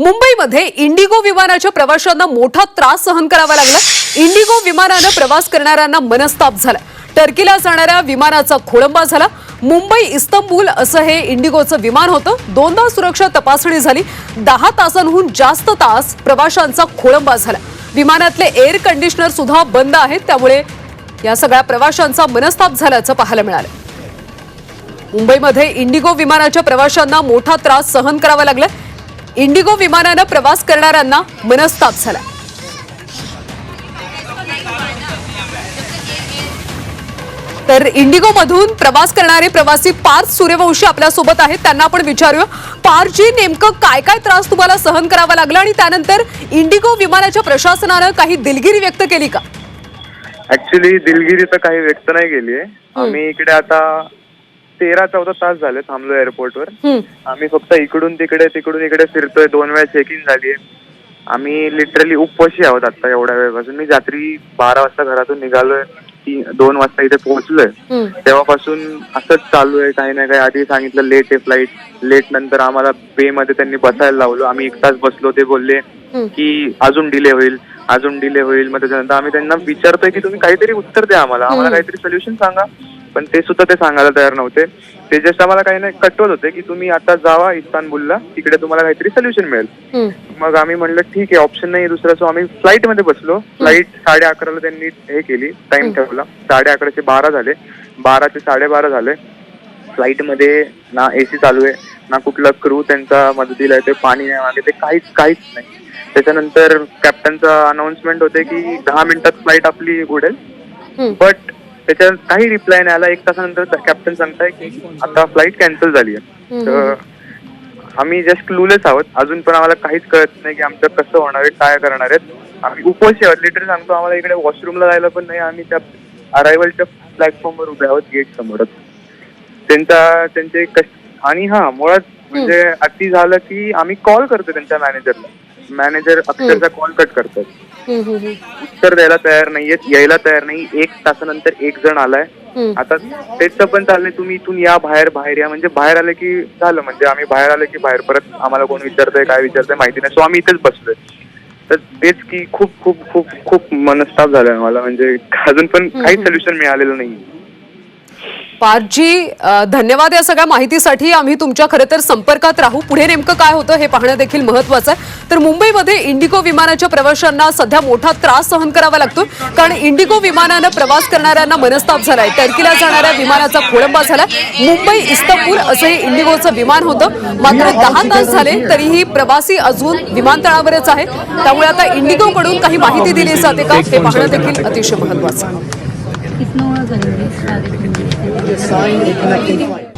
मुंबईमध्ये इंडिगो विमानाच्या प्रवाशांना मोठा त्रास सहन करावा लागला. इंडिगो विमानानं प्रवास करणाऱ्यांना मनस्ताप झाला. टर्कीला जाणाऱ्या विमानाचा खोळंबा झाला. मुंबई इस्तंबूल असं हे इंडिगोचं विमान होतं. दोनदा सुरक्षा तपासणी झाली. दहा तासांहून जास्त तास प्रवाशांचा खोळंबा झाला. विमानातले एअर कंडिशनर सुद्धा बंद आहेत. त्यामुळे या सगळ्या प्रवाशांचा मनस्ताप झाल्याचं पाहायला मिळालं. मुंबईमध्ये इंडिगो विमानाच्या प्रवाशांना मोठा त्रास सहन करावा लागला. इंडिगो विमानानं प्रवास करणाऱ्यांना मनस्ताप झाला तर इंडिगो मधून प्रवास करणारे प्रवासी पार्थ सूर्यवंशी आपल्यासोबत आहेत. त्यांना आपण विचारूया पार्थजी नेमकं काय काय त्रास तुम्हाला सहन करावा लागला आणि त्यानंतर इंडिगो विमानाच्या प्रशासनानं काही दिलगिरी व्यक्त केली का? ऍक्च्युली दिलगिरी तर काही व्यक्त नाही केली आहे. आम्ही इकडे आता तेरा चौदा तास झाले थांबलो एअरपोर्टवर आम्ही फक्त इकडून तिकडे तिकडून इकडे फिरतोय. दोन वेळा चेक इन झाली आम्ही लिटरली उपवाशी आहोत आता एवढ्या वेळपासून. मी रात्री बारा वाजता घरातून निघालोय. दोन वाजता इथे पोहोचलोय. तेव्हापासून असंच चालू आहे. काही ना काही आधी सांगितलं लेट आहे फ्लाईट लेट नंतर आम्हाला बे मध्ये त्यांनी बसायला लावलं. आम्ही एक तास बसलो. ते बोलले. की अजून डिले होईल. अजून डिले होईल. मग त्याच्यानंतर आम्ही त्यांना विचारतोय की तुम्ही काहीतरी उत्तर द्या आम्हाला. आम्हाला काहीतरी सोल्युशन सांगा. पण ते सुद्धा ते सांगायला तयार नव्हते. ते जस्ट आम्हाला काही नाही कटवत होते की तुम्ही आता जावा इस्तानबुलला तिकडे तुम्हाला काहीतरी सोल्युशन मिळेल. मग आम्ही म्हणलं ठीक आहे ऑप्शन नाही दुसरा. सो आम्ही फ्लाईटमध्ये बसलो फ्लाईट साडे अकराला त्यांनी हे केली टाइम ठेवला. साडे अकराचे बारा झाले. बाराचे साडेबारा झाले. फ्लाईटमध्ये ना एसी चालू आहे ना कुठला क्रू त्यांचा मदतीला आहे ते पाणी नाही मागे ते काहीच काहीच नाही. त्याच्यानंतर कॅप्टनचा अनाउन्समेंट होते की दहा मिनिटात फ्लाईट आपली उडेल. बट त्याच्यात काही रिप्लाय नाही आला. एक तासानंतर कॅप्टन सांगताय की आता फ्लाईट कॅन्सल झाली आहे. तर आम्ही जस्ट क्लूलेस आहोत. अजून पण आम्हाला काहीच कळत नाही की आमचं कसं होणार आहे काय करणार आहेत. आम्ही उपवासी आहोत. लिटरली सांगतो आम्हाला इकडे वॉशरूमला जायला पण नाही. आम्ही त्या अरायव्हलच्या प्लॅटफॉर्मवर उभे आहोत गेट समोरच. त्यांचा त्यांचे आणि हा मुळात म्हणजे अति झालं की आम्ही कॉल करतो त्यांच्या मॅनेजरला मॅनेजर अक्षरशः कॉल कट करतात. उत्तर द्यायला तयार नाहीयेत यायला तयार नाही. एक तासानंतर एक जण आलाय. आता त्याचं पण चाललंय तुम्ही इथून या बाहेर बाहेर या. म्हणजे बाहेर आलं की झालं म्हणजे आम्ही बाहेर आलं की बाहेर परत आम्हाला कोण विचारतंय काय विचारतंय माहिती नाही. सो आम्ही इथेच बसलोय. तर तेच की खूप खूप खूप खूप मनस्ताप झालाय मला म्हणजे अजून पण काही सोल्युशन मिळालेलं नाही पारजी धन्यवाद या सगळ्या माहितीसाठी. आम्ही तुमच्या खरं तर संपर्कात राहू. पुढे नेमकं काय होतं हे पाहणं देखील महत्वाचं आहे. तर मुंबईमध्ये इंडिगो विमानाच्या प्रवाशांना सध्या मोठा त्रास सहन करावा लागतो. कारण इंडिगो विमानानं प्रवास करणाऱ्यांना मनस्ताप झालाय. टर्कीला जाणाऱ्या विमानाचा खोळंबा झाला मुंबई इस्तंबूल असं हे इंडिगोचं विमान होतं. मात्र दहा तास झाले तरीही प्रवासी अजून विमानतळावरच आहे. त्यामुळे आता इंडिगोकडून काही माहिती दिली जाते का हे पाहणं देखील अतिशय महत्वाचं is no other The sign is connecting flight.